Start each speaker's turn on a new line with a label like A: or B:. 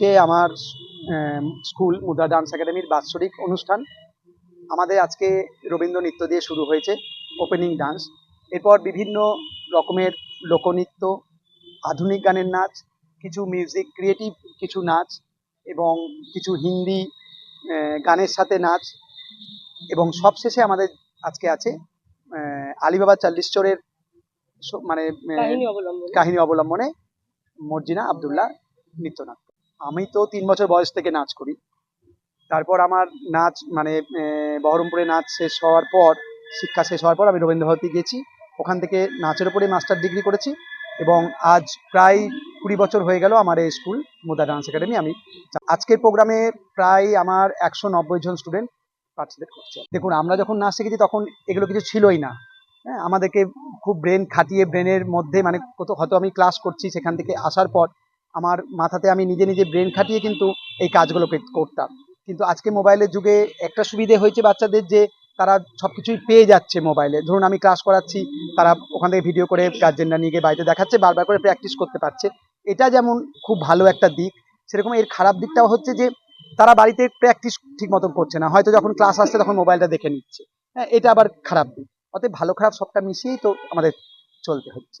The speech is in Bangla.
A: আজকে আমার স্কুল মুদ্রা ডান্স একাডেমির বাৎসরিক অনুষ্ঠান। আমাদের আজকে রবীন্দ্র নৃত্য দিয়ে শুরু হয়েছে ওপেনিং ডান্স এরপর বিভিন্ন রকমের লোকনৃত্য আধুনিক গানের নাচ কিছু মিউজিক ক্রিয়েটিভ কিছু নাচ এবং কিছু হিন্দি গানের সাথে নাচ। এবং সবশেষে আমাদের আজকে আছে আলিবাবা চল্লিশচরের স- মানে
B: কাহিনী অবলম্বনে
A: মর্জিনা আবদুল্লাহ নৃত্যনাট্য। আমি তো তিন বছর বয়স থেকে নাচ করি। তারপর আমার নাচ মানে বহরমপুরে নাচ শেষ হওয়ার পর, শিক্ষা শেষ হওয়ার পর আমি রবীন্দ্রভারতী গেছি। ওখান থেকে নাচের উপরে মাস্টার ডিগ্রি করেছি এবং আজ প্রায় কুড়ি বছর হয়ে গেল আমার এই স্কুল, মুদা ডান্স একাডেমি। আমি আজকের প্রোগ্রামে প্রায় আমার একশো নব্বই জন স্টুডেন্ট পার্টিসিপেট করছে। দেখুন, আমরা যখন নাচ শিখেছি তখন এগুলো কিছু ছিলই না। হ্যাঁ আমাদেরকে খুব ব্রেন খাটিয়ে ব্রেনের মধ্যে মানে কত, হয়তো আমি ক্লাস করছি সেখান থেকে আসার পর আমার মাথাতে আমি নিজে নিজে ব্রেন খাটিয়ে কিন্তু এই কাজগুলো করতাম। কিন্তু আজকে মোবাইলের যুগে একটা সুবিধে হয়েছে বাচ্চাদের যে তারা সব কিছুই পেয়ে যাচ্ছে মোবাইলে ধরুন আমি ক্লাস করাচ্ছি, তারা ওখান থেকে ভিডিও করে গার্জেনরা নিয়ে গিয়ে বাড়িতে দেখাচ্ছে, বারবার করে প্র্যাকটিস করতে পারছে। এটা যেমন খুব ভালো একটা দিক, সেরকম এর খারাপ দিকটাও হচ্ছে যে তারা বাড়িতে প্র্যাকটিস ঠিক মতন করছে না। হয়তো যখন ক্লাস আসছে তখন মোবাইলটা দেখে নিচ্ছে। হ্যাঁ এটা আবার খারাপ দিক। অতএব ভালো খারাপ সবটা মিশিয়েই তো আমাদের চলতে হচ্ছে।